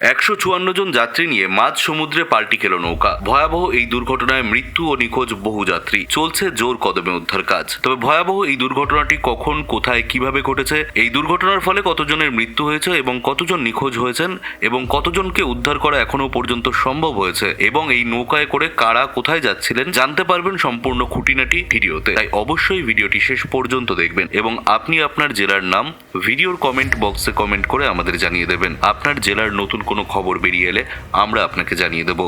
একশো চুয়ান্ন জন যাত্রী নিয়ে মাঝ সমুদ্রে পাল্টি খেল নৌকা। ভয়াবহ এই দুর্ঘটনায় মৃত্যু ও নিখোঁজ বহু যাত্রী। চলছে জোর কদমে উদ্ধার কাজ। তবে ভয়াবহ এই দুর্ঘটনাটি কখন, কোথায়, কীভাবে ঘটেছে, এই দুর্ঘটনার ফলে কতজনের মৃত্যু হয়েছে এবং কতজন নিখোঁজ হয়েছেন এবং কতজনকে উদ্ধার করা এখনও পর্যন্ত সম্ভব হয়েছে এবং এই নৌকায় করে কারা কোথায় যাচ্ছিলেন জানতে পারবেন সম্পূর্ণ খুঁটিনাটি ভিডিওতে। তাই অবশ্যই ভিডিওটি শেষ পর্যন্ত দেখবেন এবং আপনি আপনার জেলার নাম ভিডিওর কমেন্ট বক্সে কমেন্ট করে আমাদের জানিয়ে দেবেন। আপনার জেলার নতুন কোনো খবর বেরিয়ে এলে আমরা আপনাকে জানিয়ে দেব।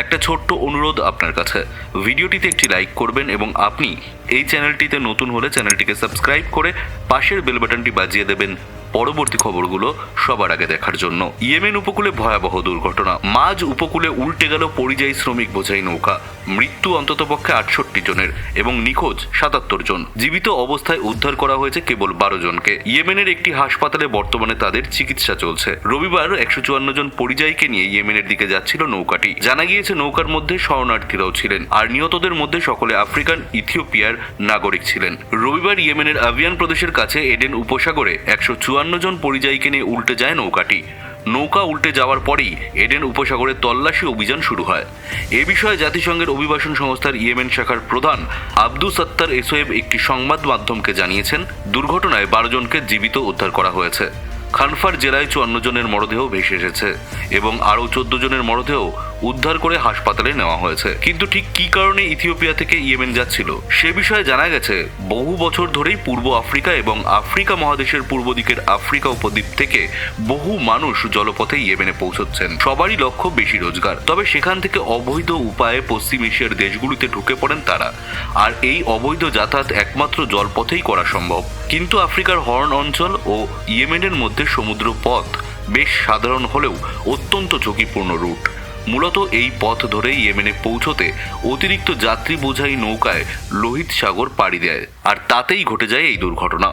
একটা ছোট্ট অনুরোধ আপনার কাছে। ভিডিওটিতে একটি লাইক করবেন এবং আপনি এই চ্যানেলটিতে নতুন হলে চ্যানেলটিকে সাবস্ক্রাইব করে পাশের বেল বাটনটি বাজিয়ে দেবেন। পরবর্তী খবরগুলো সবার আগে দেখার জন্য। ইয়েমেন উপকূলে ভয়াবহ দুর্ঘটনা। মাঝ উপকূলে উল্টে গেল পরিযায়ী শ্রমিক বোঝাই নৌকা। মৃত্যু অন্ততপক্ষে আটষট্টি জনের এবং নিখোঁজ সাতাত্তর জন। জীবিত অবস্থায় উদ্ধার করা হয়েছে কেবল বারো জনকে। ইয়েমেনের একটি হাসপাতালে বর্তমানে তাদের চিকিৎসা চলছে। রবিবার একশো চুয়ান্ন জন পরিযায়ীকে নিয়ে ইয়েমেনের দিকে যাচ্ছিল নৌকাটি। জানা গিয়েছে নৌকার মধ্যে শরণার্থীরাও ছিলেন। আর নিহতদের মধ্যে সকলে আফ্রিকান, ইথিওপিয়ার নাগরিক ছিলেন। রবিবার ইয়েমেনের আভিয়ান প্রদেশের কাছে এডেন উপসাগরে একশো চুয়ান্ন জন পরিযায়ীকে নিয়ে উল্টে যায় নৌকাটি। নৌকা উল্টে যাওয়ার পরেই এডেন উপসাগরে তল্লাশি অভিযান শুরু হয়। এ বিষয়ে জাতিসংঘের অভিবাসন সংস্থার ইয়েমেন শাখার প্রধান আব্দু সত্তার এসোয়েব একটি সংবাদ মাধ্যমকে জানিয়েছেন, দুর্ঘটনায় বারো জনকে জীবিত উদ্ধার করা হয়েছে। খানফার জেলায় চুয়ান্ন জনের মরদেহ ভেসে এসেছে এবং আরও চোদ্দ জনের মরদেহ উদ্ধার করে হাসপাতালে নেওয়া হয়েছে। কিন্তু ঠিক কী কারণে ইথিওপিয়া থেকে ইয়েমেন যাচ্ছিল? সে বিষয়ে জানা গেছে, বহু বছর ধরেই পূর্ব আফ্রিকা এবং আফ্রিকা মহাদেশের পূর্ব দিকের আফ্রিকা উপদ্বীপ থেকে বহু মানুষ জলপথে ইয়েমেনে পৌঁছচ্ছেন। সবারই লক্ষ্য বেশি রোজগার। তবে সেখান থেকে অবৈধ উপায়ে পশ্চিম এশিয়ার দেশগুলিতে ঢুকে পড়েন তারা। আর এই অবৈধ যাতায়াত একমাত্র জলপথেই করা সম্ভব। কিন্তু আফ্রিকার হর্ন অঞ্চল ও ইয়েমেনের মধ্যে সমুদ্র পথ বেশ সাধারণ হলেও অত্যন্ত ঝুঁকিপূর্ণ রুট। মূলত এই পথ ধরে ইয়েমেনে পৌঁছতে অতিরিক্ত যাত্রী বোঝাই নৌকায় লোহিত সাগর পাড়ি দেয়, আর তাতেই ঘটে যায় এই দুর্ঘটনা।